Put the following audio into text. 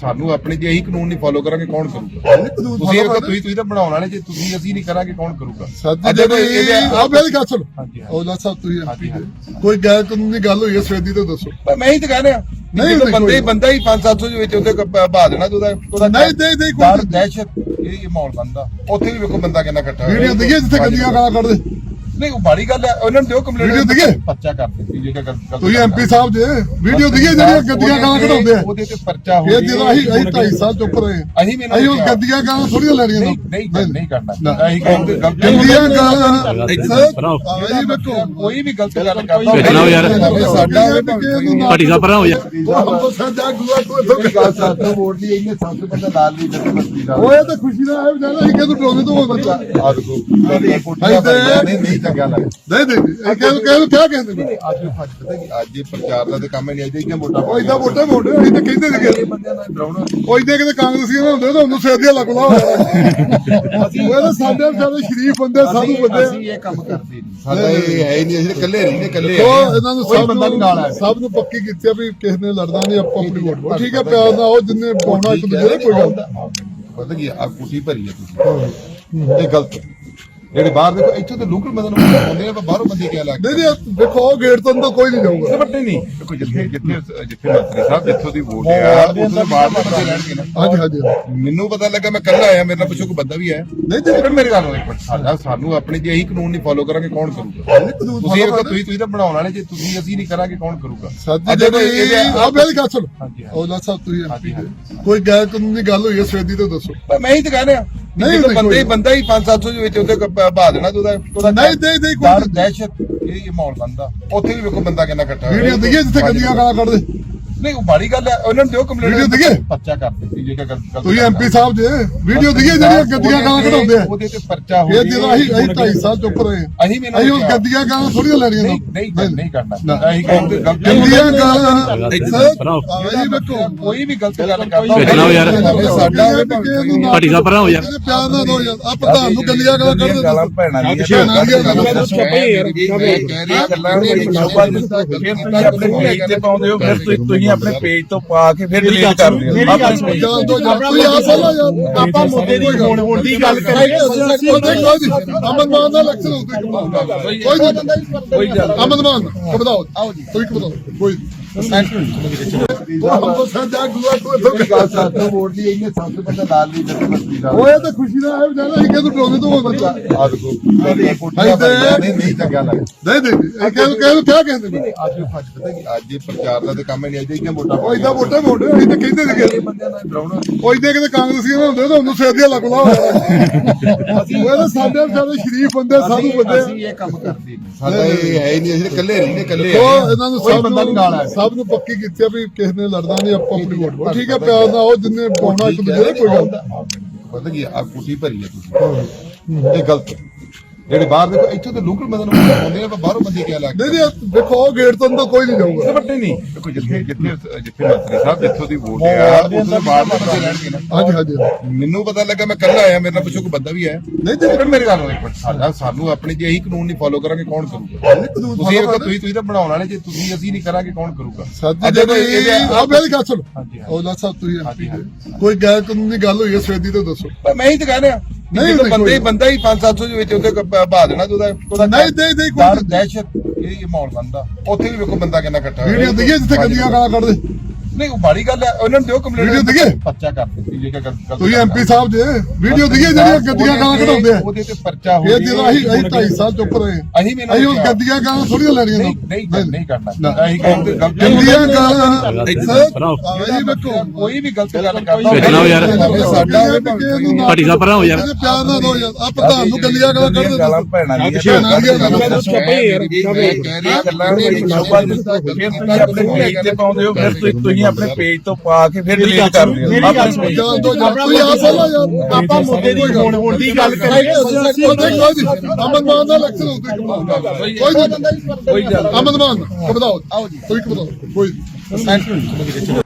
ਸਾਨੂੰ ਆਪਣੇ ਜੇ ਇਹੀ ਕਾਨੂੰਨ ਨਹੀਂ ਫਾਲੋ ਕਰਾਂਗੇ ਕੌਣ ਕਰੂਗਾ? ਤੁਸੀਂ ਇਹ ਤੁਸੀਂ ਤੁਸੀਂ ਤਾਂ ਬਣਾਉਣ ਵਾਲੇ ਜੇ ਤੁਸੀਂ ਅਸੀਂ ਨਹੀਂ ਕਰਾਂਗੇ ਕੌਣ ਕਰੂਗਾ? ਸਾਡੀ ਅੱਜ ਕੋਈ ਜਿਹੜੀ ਇਹਦੇ- ਆ ਮੇਰੀ ਗੱਲ ਸੁਣੋ। ਔਲਾ ਸਾਹਿਬ ਤੁਸੀਂ ਕੋਈ ਗੈਰ ਕਾਨੂੰਨੀ ਗੱਲ ਹੋਈ ਹੈ ਸਵੇਦੀ ਤੋਂ ਦੱਸੋ। ਮੈਂ ਹੀ ਤਾਂ ਕਹਿ ਰਿਹਾ ਨਹੀਂ, ਬੰਦੇ ਬੰਦਾ ਹੀ 5-700 ਦੇ ਵਿੱਚ ਉਹਦੇ ਬਹਾ ਦੇਣਾ ਤੇ ਉਹਦਾ ਨਹੀਂ, ਨਹੀਂ, ਨਹੀਂ, ਕੋਈ। ਦਹਿਸ਼ਤ ਇਹ ਮਾਹੌਲ ਬੰਦਾ ਉੱਥੇ ਵੀ ਵੇਖੋ ਬੰਦਾ ਕਿੰਨਾ ਇਕੱਠਾ ਹੋਇਆ। ਵੀਡੀਓ ਦਿਖੀ ਜਿੱਥੇ ਗੱਡੀਆਂ ਗਾਲਾਂ ਕੱਢਦੇ। ਨਹੀਂ ਉਹ ਬਾੜੀ ਗੱਲ ਹੈ ਉਹਨਾਂ ਨੂੰ ਦਿਓ ਕੰਪਲੇਂਟ ਵੀਡੀਓ ਦਿਖੇ? ਪਰਚਾ ਕਰ ਦਿੱਤੀ ਜੇ ਗਲਤ ਤੁਸੀਂ ਐਮਪੀ ਸਾਹਿਬ ਜੇ ਵੀਡੀਓ ਦਿਖੀ ਜਿਹੜੀਆਂ ਗੱਡੀਆਂ ਗਾਲਾਂ ਕਢਾਉਂਦੇ ਆ ਉਹਦੇ ਤੇ ਪਰਚਾ ਹੋ ਇਹ ਜਦੋਂ ਅਸੀਂ ਅਸੀਂ 2.5 ਸਾਲ ਚੁੱਪ ਰਹੇ ਹਾਂ। ਅਸੀਂ ਵੀ ਇਹਨਾਂ ਅਸੀਂ ਨੂੰ ਉਹ ਕਿਹਾ। ਗੱਡੀਆਂ ਗਾਲਾਂ ਥੋੜੀਆਂ ਲੈਣੀਆਂ ਨਹੀਂ ਨਹੀਂ ਕਰ- ਨਹੀਂ ਕਰਨਾ ਨਾ। ਅਸੀਂ ਕਹਿੰਦੇ ਗਲਤ ਗੱਡੀਆਂ ਗਾਲਾਂ ਸਰ। ਅਸੀਂ ਵੇਖੋ ਕੋਈ ਵੀ ਗਲਤ ਗੱਲ ਕਰਦਾ ਵੇਖਣਾ ਹੋ ਯਾਰ। ਸਾਡਾ ਹੋਵੇ ਭਾਵੇਂ ਕੋਈ ਨਾ- ਪਾਰਟੀ ਸਾਹਿਬ ਪਰਾਂ ਹੋ ਜਾ ਉਹ ਸਾਡਾ ਗੁਆ ਤੋਂ ਇੱਥੋਂ ਕੋਈ ਗੱਲ ਸਾਥੋਂ ਵੋਟ ਲਈ ਇਹਨੇ ਸਭ ਤੋਂ ਪਹਿਲਾਂ ਲਾਲ ਨਹੀਂ ਦਿੱਤੀ ਬਸਤੀ ਦਾ ਓਏ ਤਾਂ ਖੁਸ਼ੀ ਦਾ ਹੈ ਵਿਚਾਰਾ ਅਸੀਂ ਕਿਹਨੂੰ ਡਰੋਨੇ ਤੋਂ ਹੋਵੇ ਬੱਚਾ ਆ ਦੇਖੋ ਮੇਰੀ ਕੋਠੀਆਂ ਬਣੀਆਂ ਨੇ ਨਹੀਂ ਚੰਗਾ ਲੱਗਦਾ ਨਹੀਂ ਨਹੀਂ ਇਹ ਕਹਿੰਦੇ ਕਹਿੰਦੇ ਕਿਆ ਕਹਿੰਦੇ ਨੇ? ਅੱਜ ਅੱਜ ਪਤਾ ਕੀ ਅੱਜ ਇਹ ਪ੍ਰਚਾਰ ਦਾ ਤੇ ਕੰਮ ਹੀ ਨਹੀਂ ਅੱਜ ਇਹ ਮੋਟਾ ਉਹ ਇਦਾਂ ਮੋਟੇ ਮੋਟੇ ਅਸੀਂ ਤਾਂ ਕਹਿੰਦੇ ਸੀਗੇ। ਬੰਦਿਆਂ ਨਾਲ ਡਰਾਉਣਾ ਉਹ ਇਦਾਂ ਕਿਤੇ ਕਾਂਗਰਸੀਆਂ ਨਾਲ ਹੁੰਦੇ ਤਾਂ ਉਹਨੂੰ ਸੇਧੀਆਂ ਲੱਗ ਲਾ ਉਹ ਤਾਂ ਸਾਡੇ ਵਿਚਾਰੇ ਸ਼ਰੀਫ ਬੰਦੇ ਸਾਧੂ ਬੰਦੇ। ਅਸੀਂ ਇਹ ਕੰਮ ਕਰਦੇ ਨਹੀਂ। ਸਾਡਾ ਇਹ ਹੈ ਹੀ ਨਹੀਂ ਅਸੀਂ ਇਕੱਲੇ ਰਹਿੰਦੇ ਇਕੱਲੇ ਉਹ ਇਹਨਾਂ ਨੂੰ ਕੋਈ ਸਭ ਬੰਦਾ ਨਹੀਂ ਨਾਲ ਨੂੰ ਆਇਆ। ਸਭ ਨੂੰ ਪੱਕੀ ਕੀਤੀ ਆ ਵੀ ਕਿਸੇ ਨੇ ਲੜਨਾ ਨਹੀਂ ਆਪਾਂ ਆਪਣੀ ਵੋਟ ਪਾਓ। ਠੀਕ ਹੈ ਪਿਆਰ ਨਾਲ ਉਹ ਜਿੰਨੇ ਪਾਉਣਾ ਇੱਕ ਦੂਜੇ ਦੇ ਕੋਈ ਗੱਲ। ਪਤਾ ਕੀ ਆ ਕੁੱਟੀ ਭਰੀ ਹੈ ਤੁਸੀਂ। ਇਹ ਗਲਤ। ਜਿਹੜੇ ਬਾਹਰ ਦੇਖੋ ਇੱਥੋਂ ਤੇ ਲੋਕਲ ਮਦਨ ਆਉਂਦੇ ਆ ਪਰ ਬਾਹਰੋਂ ਬੰਦੇ ਕਿਆ ਲੱਗਦੇ ਨਹੀਂ ਨਹੀਂ ਦੇਖੋ ਉਹ ਗੇਟ ਤੋਂ ਅੰਦਰ ਕੋਈ ਨਹੀਂ ਜਾਊਗਾ। ਵੱਡੇ ਨਹੀਂ। ਦੇਖੋ ਜਿੱਥੇ ਜਿੱਥੇ ਜਿੱਥੇ ਮੰਤਰੀ ਸਾਹਿਬ ਜਿੱਥੋਂ ਦੀ ਵੋਟ ਆ ਉੱਥੇ ਦੇ ਬਾਹਰ ਦੇ ਬੰਦੇ ਰਹਿਣਗੇ ਨਾ। ਹਾਂਜੀ ਹਾਂਜੀ ਮੈਨੂੰ ਪਤਾ ਲੱਗਾ ਮੈਂ ਕੱਲਾ ਆਇਆ ਮੇਰੇ ਨਾਲ ਪਿੱਛੋਂ ਕੋਈ ਬੰਦਾ ਵੀ ਆਇਆ। ਨਹੀਂ ਤੇ ਫਿਰ ਮੇਰੇ ਗੱਲ ਇੱਕ ਮਿੰਟ ਸਾਡਾ ਸਾਨੂੰ ਆਪਣੇ ਜੇ ਇਹੀ ਕਾਨੂੰਨ ਨਹੀਂ ਫਾਲੋ ਕਰਾਂਗੇ ਕੌਣ ਕਰੂਗਾ? ਤੁਸੀਂ ਇਹ ਤੁਸੀਂ ਤੁਸੀਂ ਤਾਂ ਬਣਾਉਣ ਵਾਲੇ ਜੇ ਤੁਸੀਂ ਅਸੀਂ ਨਹੀਂ ਕਰਾਂਗੇ ਕੌਣ ਕਰੂਗਾ? ਸਾਡੀ ਅੱਜ ਕੋਈ ਇਹਦੇ- ਆ ਮੇਰੀ ਗੱਲ ਸੁਣੋ। ਹਾਂਜੀ, ਹਾਂਜੀ। ਔਲਾ ਸਾਹਿਬ ਤੁਸੀਂ। ਕੋਈ ਗੈਰ ਕਾਨੂੰਨੀ ਗੱਲ ਹੋਈ ਹੈ ਸਵੇਦੀ ਤੋਂ ਦੱਸੋ। ਮੈਂ ਹੀ ਤਾਂ ਕਹਿ ਰਿਹਾ। ਨਹੀਂ, ਬੰਦੇ ਕੋਈ- ਬੰਦਾ ਹੀ 5-700 ਦੇ ਵਿੱਚ ਉਹਦੇ ਬਹਾ ਦੇਣਾ ਤੇ ਉਹਦਾ ਉਹਦਾ ਨਹੀਂ, ਨਹੀਂ, ਨਹੀਂ, ਕੋਈ। ਦਹਿਸ਼ਤ ਇਹ ਮਾਹੌਲ ਬੰਦਾ ਉੱਥੇ ਵੀ ਵੇਖੋ ਬੰਦਾ ਕਿੰਨਾ ਇਕੱਠਾ ਹੋਇਆ। ਵੀਡੀਓ ਦਿਖੀ ਜਿੱਥੇ ਗੱਡੀਆਂ ਗਾਲਾਂ ਕੱਢਦੇ ਨਹੀਂ ਉਹ ਬਾੜੀ ਗੱਲ ਹੈ ਉਹਨਾਂ ਨੂੰ ਦਿਓ ਕੰਪਲੇਂਟ। ਵੀਡੀਓ ਦਿਖੇ? ਪਰਚਾ ਕਰ ਦਿੱਤੀ ਜੇ ਗਲਤ ਤੁਸੀਂ ਗੱਲ ਐਮਪੀ ਸਾਹਿਬ ਜੇ ਵੀਡੀਓ ਦਿਖੀ ਜਿਹੜੀਆਂ ਗੱਡੀਆਂ ਗਾਲਾਂ ਕਢਾਉਂਦੇ ਆ। ਉਹਦੇ ਤੇ ਪਰਚਾ ਹੋ ਇਹ ਜਦੋਂ ਅਸੀਂ ਅਸੀਂ 2.5 ਸਾਲ ਚੁੱਪ ਰਹੇ। ਅਸੀਂ ਵੀ ਇਹਨਾਂ ਅਸੀਂ ਨੂੰ ਉਹ ਕਿਹਾ। ਗੱਡੀਆਂ ਗਾਲਾਂ ਥੋੜੀਆਂ ਲੈਣੀਆਂ ਨਹੀਂ ਨਹੀਂ ਕਰ- ਨਹੀਂ ਕਰਨਾ। ਅਸੀਂ ਕਹਿੰਦੇ ਗਲਤ ਗੱਡੀਆਂ ਗਾਲਾਂ ਬਣਾਓ। ਅਸੀਂ ਵੇਖੋ। ਕੋਈ ਵੀ ਗਲਤ ਗੱਲ ਕਰਦਾ ਵੇਖਣਾ ਹੋ ਯਾਰ। ਸਾਡਾ ਹੋਵੇ ਭਾਵੇਂ ਪਾਰਟੀ ਸਾਹਿਬ ਪਰਾਂ ਹੋ ਜਾ ਇਹਦੇ ਪਿਆਰ ਨਾਲ ਦੋ ਯਾਰ। ਆ ਪ੍ਰਧਾਨ ਨੂੰ ਗੱਡੀਆਂ ਗਾਲਾਂ ਕੱਢਦੇ ਗਾਲਾਂ ਦੱਸੋ। ਭੈਣਾਂ ਦੀਆਂ ਗੱਲਾਂ ਗੱਲਾਂ ਗੱਲਾਂ ਫਿਰ ਤੁਸੀਂ ਆਪਣੇ ਪੇਜ ਤੇ ਪਾਉਂਦੇ ਹੋ ਫਿਰ ਤੁਸੀਂ- ਤੁਸੀਂ ਆਪਣੇ ਪੇਜ ਤੋਂ ਪਾ ਕੇ ਫਿਰ ਡਿਲੀਟ ਕਰਦੇ ਹੋ। ਆਪਣੇ page ਤੁਸੀਂ ਯਾਰ। ਆਪਾਂ ਮੁੱਦੇ ਦੀ ਹੋਣ ਹੋਣ ਦੀ ਗੱਲ ਜੀ ਅਮਨ ਮਾਨ ਦਾ ਇਲੈਕਸ਼ਨ ਹੋ ਕੋਈ ਕੋਈ ਨਹੀਂ। ਕੋਈ ਗੱਲ ਅਮਨ ਮਾਨ ਕਬਦਾਓ ਆਓ ਜੀ ਕੋਈ ਕਬਦਾਓ ਕੋਈ। ਤੋਂ ਤੋਂ ਤੋਂ ਨਹੀਂ ਓਏ ਤਾਂ ਖੁਸ਼ੀ ਦਾ ਹੈ ਵਿਚਾਰਾ ਅਸੀਂ ਕਿਹਨੂੰ ਡਰੋਨੇ ਤੋਂ ਹੋਵੇ ਬੱਚਾ ਆ ਦੇਖੋ ਮੇਰੀ ਕੋਠੀਆਂ ਬਣੀਆਂ ਨੇ ਨਹੀਂ ਚੰਗਾ ਲੱਗਦਾ ਨਹੀਂ ਨਹੀਂ ਇਹ ਕਹਿੰਦੇ ਕਹਿੰਦੇ ਕਿਆ ਕਹਿੰਦੇ ਨੇ ਅੱਜ ਅੱਜ ਪਤਾ ਕੀ ਅੱਜ ਇਹ ਪ੍ਰਚਾਰ ਦਾ ਤੇ ਕੰਮ ਹੀ ਨਹੀਂ ਅੱਜ ਇਹ ਮੋਟਾ ਉਹ ਇਦਾਂ ਮੋਟੇ ਮੋਟੇ ਅਸੀਂ ਤਾਂ ਕਹਿੰਦੇ ਸੀਗੇ ਬੰਦਿਆਂ ਨਾਲ ਡਰਾਉਣਾ ਉਹ ਇਦਾਂ ਕਿਤੇ ਕਾਂਗਰਸੀਆਂ ਨਾਲ ਹੁੰਦੇ ਤਾਂ ਉਹਨੂੰ ਸੇਧੀਆਂ ਲੱਗ ਲਾ ਉਹ ਤਾਂ ਸਾਡੇ ਵਿਚਾਰੇ ਸ਼ਰੀਫ ਬੰਦੇ ਸਾਧੂ ਬੰਦੇ ਅਸੀਂ ਇਹ ਕੰਮ ਕਰਦੇ ਨਹੀਂ ਸਾਡਾ ਇਹ ਹੈ ਹੀ ਨਹੀਂ ਅਸੀਂ ਇਕੱਲੇ ਰਹਿੰਦੇ ਇਕੱਲੇ ਉਹ ਇਹਨਾਂ ਨੂੰ ਕੋਈ ਸਭ ਬੰਦਾ ਨਹੀਂ ਨਾਲ ਨੂੰ ਆਇਆ। ਸਭ ਨੂੰ ਪੱਕੀ ਕੀਤੀ ਆ ਵੀ ਕਿਸੇ ਨੇ ਲੜਨਾ ਨਹੀਂ ਆਪਾਂ ਆਪਣੀ ਵੋਟ ਪਾਓ। ਠੀਕ ਹੈ ਪਿਆਰ ਨਾਲ ਉਹ ਜਿੰਨੇ ਪਾਉਣਾ ਇੱਕ ਦੂਜੇ ਦੇ ਕੋਈ ਗੱਲ ਨਹੀਂ। ਪਤਾ ਕੀ ਆ ਕੁੱਟੀ ਭਰੀ ਹੈ ਤੁਸੀਂ ਇਹ ਗਲਤ ਹੈ। ਜਿਹੜੇ ਬਾਹਰ ਦੇਖੋ ਇੱਥੋਂ ਤੇ ਲੋਕਲ ਮਦਨ ਆਉਂਦੇ ਆ ਪਰ ਬਾਹਰੋਂ ਬੰਦੇ ਕਿਆ ਲੱਗਦੇ ਨਹੀਂ ਨਹੀਂ ਦੇਖੋ ਉਹ ਗੇਟ ਤੋਂ ਅੰਦਰ ਕੋਈ ਨਹੀਂ ਜਾਊਗਾ। ਵੱਡੇ ਨਹੀਂ। ਦੇਖੋ ਜਿੱਥੇ ਜਿੱਥੇ ਜਿੱਥੇ ਮੰਤਰੀ ਸਾਹਿਬ ਜਿੱਥੋਂ ਦੀ ਵੋਟ ਆ ਉੱਥੇ ਦੇ ਬਾਹਰ ਦੇ ਬੰਦੇ ਰਹਿਣਗੇ ਨਾ। ਹਾਂਜੀ ਹਾਂਜੀ। ਮੈਨੂੰ ਪਤਾ ਲੱਗਾ ਮੈਂ ਕੱਲਾ ਆਇਆ ਮੇਰੇ ਨਾਲ ਪਿੱਛੋਂ ਕੋਈ ਬੰਦਾ ਵੀ ਆਇਆ। ਨਹੀਂ ਤੇ ਫਿਰ ਮੇਰੇ ਗੱਲ ਇੱਕ ਸਾਡਾ ਸਾਨੂੰ ਆਪਣੇ ਜੇ ਇਹੀ ਕਾਨੂੰਨ ਨਹੀਂ ਫਾਲੋ ਕਰਾਂਗੇ ਕੌਣ ਕਰੂਗਾ? ਤੁਸੀਂ ਇਹ follow ਤੁਸੀਂ ਤੁਸੀਂ ਤਾਂ ਬਣਾਉਣ ਵਾਲੇ ਜੇ ਤੁਸੀਂ ਅਸੀਂ ਨਹੀਂ ਕਰਾਂਗੇ ਕੌਣ ਕਰੂਗਾ? ਸਾਡੀ ਅੱਜ ਇਹਦੇ- ਆ ਮੇਰੀ ਗੱਲ ਸੁਣੋ। ਔਲਾ ਸਾਹਿਬ ਤੁਸੀਂ ਕੋਈ ਗੈਰ ਕਾਨੂੰਨੀ ਗੱਲ ਹੋਈ ਹੈ ਸਵੇਦੀ ਤੋਂ ਦੱਸੋ। ਮੈਂ ਹੀ ਤਾਂ ਕਹਿ ਰਿਹਾ ਨਹੀਂ, ਨਹੀਂ, ਬੰਦੇ ਕੋਈ- ਬੰਦਾ ਹੀ 5-700 ਦੇ ਵਿੱਚ ਉਹਦੇ ਬਹਾ ਦੇਣਾ ਤੇ ਉਹਦਾ ਉਹਦਾ ਨਹੀਂ, ਨਹੀਂ, ਨਹੀਂ, ਕੋਈ। ਦਹਿਸ਼ਤ ਇਹ ਮਾਹੌਲ ਬੰਦਾ ਉੱਥੇ ਵੀ ਵੇਖੋ ਬੰਦਾ ਕਿੰਨਾ ਇਕੱਠਾ ਹੋਇਆ। ਵੀਡੀਓ ਦਿਖੀ ਜਿੱਥੇ ਗੱਡੀਆਂ ਗਾਲਾਂ ਕੱਢਦੇ ਨਹੀਂ ਉਹ ਬਾੜੀ ਗੱਲ ਹੈ ਉਹਨਾਂ ਨੂੰ ਦਿਓ ਕੰਪਲੇਂਟ। ਵੀਡੀਓ ਦਿਖੇ? ਪਰਚਾ ਕਰ ਦਿੱਤੀ ਜੇ ਗਲਤ ਗਲਤ ਤੁਸੀਂ ਗੱਲ ਐਮਪੀ ਸਾਹਿਬ ਜੇ ਵੀਡੀਓ ਦਿਖੀ ਜਿਹੜੀਆਂ ਗੱਡੀਆਂ ਗਾਲਾਂ ਕਢਾਉਂਦੇ ਆ? ਉਹਦੇ ਤੇ ਪਰਚਾ ਹੋ ਇਹ ਜਦੋਂ ਅਸੀਂ ਅਸੀਂ 2.5 ਸਾਲ ਚੁੱਪ ਰਹੇ ਹਾਂ। ਅਸੀਂ ਵੀ ਇਹਨਾਂ ਅਸੀਂ ਨੂੰ ਉਹ ਕਿਹਾ। ਗੱਡੀਆਂ ਗਾਲਾਂ ਥੋੜੀਆਂ ਲੈਣੀਆਂ ਨਹੀਂ ਤੋਂ ਨਹੀਂ ਕਰ- ਨਹੀਂ। ਕਰਨਾ। ਨਾ। ਅਸੀਂ ਕਹਿੰਦੇ ਗਲਤ ਗੱਡੀਆਂ ਗਾਲਾਂ ਸਰ ਬਣਾਓ। ਅਸੀਂ ਵੇਖੋ ਕੋਈ ਵੀ ਗਲਤ ਗੱਲ ਕਰਦਾ ਵੇਖਣਾ ਹੋ ਯਾਰ। ਸਾਡਾ ਹੋਵੇ ਭਾਵੇਂ ਕੋਈ ਪਾਰਟੀ ਸਾਹਿਬ ਪਰਾਂ ਹੋ ਜਾ ਇਹਦੇ ਪਿਆਰ ਨਾਲ ਦੋ ਯਾਰ? ਆ ਪ੍ਰਧਾਨ ਨੂੰ ਗੱਡੀਆਂ ਗਾਲਾਂ ਕੱਢਦੇ ਗਾਲਾਂ ਦੱਸੋ। ਭੈਣਾਂ ਦੀਆਂ ਭੈਣਾਂ ਦੀਆਂ ਗੱਲਾਂ ਦੱਸੋ ਭਾਈ ਯਾਰ ਗੱਲਾਂ ਨੂੰ। ਸ਼ੋਭਾ ਦਿੱਤਾ ਫਿਰ ਤੁਸੀਂ ਆਪਣੇ ਪੇਜ ਤੇ ਪਾਉਂਦੇ ਹੋ ਫਿਰ ਤੁਸੀਂ- ਤੁਸੀਂ ਆਪਣੇ ਪੇਜ ਤੋਂ ਪਾ ਕੇ ਫਿਰ ਡਿਲੀਟ ਕਰਦੇ ਹੋ। ਆਪਣੇ page ਯਾਰ ਤੁਸੀਂ ਆ ਸਲਾ ਯਾਰ ਆਪਾਂ ਮੁੱਦੇ ਦੀ ਹੋਣ ਹੋਣ ਦੀ ਗੱਲ ਕਰੀਏ ਅਮਨ ਮਾਨ ਦਾ ਇਲੈਕਸ਼ਨ ਹੋ ਕੋਈ ਨਹੀਂ। ਕੋਈ ਗੱਲ ਅਮਨ ਮਾਨ ਕਬਦਾਓ ਆਓ ਜੀ। ਕੋਈ ਕਬਦਾਓ ਕੋਈ